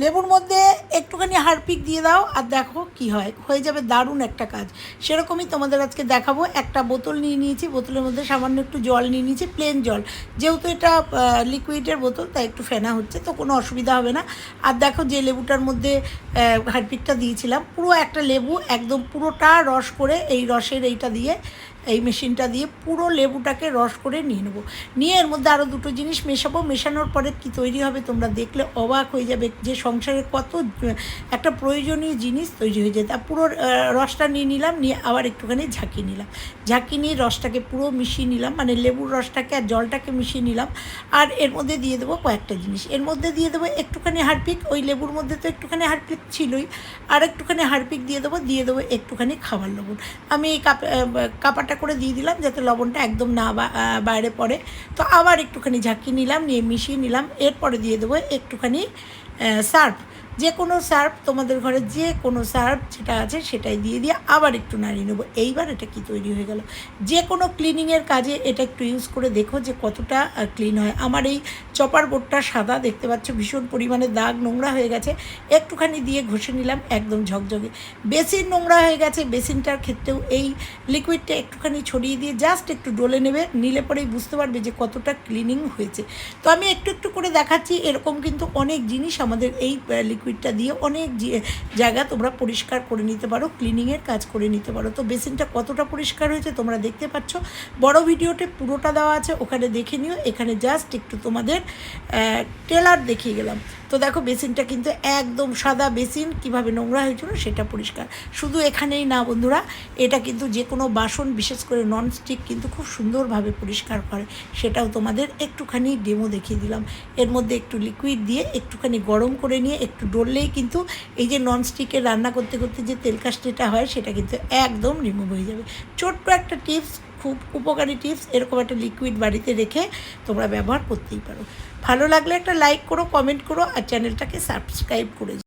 লেবুর মধ্যে একটুখানি হারপিক দিয়ে দাও আর দেখো কি হয়। হয়ে যাবে দারুণ একটা কাজ। সেরকমই তোমাদের আজকে দেখাবো। একটা বোতল নিয়ে নিয়েছি। বোতলের মধ্যে সামান্য একটু জল নিয়ে নিয়েছি প্লেন জল। যেহেতু এটা লিকুইডের বোতল, তাই একটু ফেনা হচ্ছে, তো কোনো অসুবিধা হবে না। আর দেখো যে লেবুটার মধ্যে হারপিকটা দিয়েছিলাম। পুরো একটা লেবু, একদম পুরোটা রস করে এই রসের এইটা দিয়ে এই মেশিনটা দিয়ে পুরো লেবুটাকে রস করে নিয়ে নেব। নিয়ে এর মধ্যে আরও দুটো জিনিস মেশাবো। মেশানোর পরে কি তৈরি হবে তোমরা দেখলে অবাক হয়ে যাবে যে সংসারে কত, একটা প্রয়োজনীয় জিনিস তৈরি হয়ে যায়। তা পুরো রসটা নিয়ে নিলাম, নিয়ে আবার একটুখানি ঝাঁকি নিলাম। ঝাঁকি নিয়ে রসটাকে পুরো মিশিয়ে নিলাম মানে লেবুর রসটাকে আর জলটাকে মিশিয়ে নিলাম। আর এর মধ্যে দিয়ে দেবো কয়েকটা জিনিস। এর মধ্যে দিয়ে দেবো একটুখানি হারপিক, ওই লেবুর মধ্যে তো একটুখানি হারপিক ছিলই। আর একটুখানি হারপিক দিয়ে দেবো দিয়ে দেবো একটুখানি খাবার লবণ। আমি এই কাপ কাপাটা করে দিয়ে দিলাম যাতে লবণটা একদম না বাইরে পড়ে। তো আবার একটুখানি ঝাঁকি নিলাম, নিয়ে মিশিয়ে নিলাম। এরপরে দিয়ে দেবো একটুখানি সার্ফ। যে কোনো সার্ফ তোমাদের ঘরে যে কোনো সার্ফ যেটা আছে সেটাই দিয়ে দিয়ে আবার একটু নাড়িয়ে নেব। এইবার এটা কি তৈরি হয়ে গেল? যে কোনো ক্লিনিংয়ের কাজে এটা একটু ইউজ করে দেখো যে কতটা ক্লিন হয়। আমার এই চপার বোর্ডটা সাদা দেখতে পাচ্ছ, ভীষণ পরিমাণে দাগ নোংরা হয়ে গেছে। একটুখানি দিয়ে ঘষে নিলাম, একদম ঝকঝকে। বেসিন নোংরা হয়ে গেছে, বেসিনটার ক্ষেত্রেও এই লিকুইডটা একটুখানি ছড়িয়ে দিয়ে জাস্ট একটু ডলে নেবে, নিলে পরেই বুঝতে পারবে যে কতটা ক্লিনিং হয়েছে। তো আমি একটু একটু করে দেখাচ্ছি, এরকম কিন্তু অনেক জিনিস আমাদের এই লিকুইডটা দিয়ে অনেক জায়গা তোমরা পরিষ্কার করে নিতে পারো, ক্লিনিংয়ের কাজ করে নিতে পারো। তো বেসিনটা কতটা পরিষ্কার হয়েছে তোমরা দেখতে পাচ্ছ। বড় ভিডিওতে পুরোটা দেওয়া আছে, ওখানে দেখে নিও। এখানে জাস্ট একটু তোমাদের টেলার দেখিয়ে গেলাম। তো দেখো, বেসিনটা কিন্তু একদম সাদা বেসিন, কীভাবে নোংরা হয়েছিল সেটা পরিষ্কার। শুধু এখানেই না বন্ধুরা, এটা কিন্তু যে কোনো বাসন, বিশেষ করে নন স্টিক কিন্তু খুব সুন্দরভাবে পরিষ্কার করে। সেটাও তোমাদের একটুখানি ডেমো দেখিয়ে দিলাম। এর মধ্যে একটু লিকুইড দিয়ে একটুখানি গরম করে নিয়ে একটু ডললেই কিন্তু এই যে নন স্টিকের রান্না করতে করতে যে তেল কাস্টিটা হয়, সেটা কিন্তু একদম রিমুভ হয়ে যাবে। ছোট্ট একটা টিপস খুব উপকারী টিপস, এরকম একটা লিকুইড বাড়িতে রেখে তোমরা ব্যবহার করতেই পারো। ভালো লাগলে একটা লাইক করো কমেন্ট করো, আর চ্যানেলটাকে সাবস্ক্রাইব করে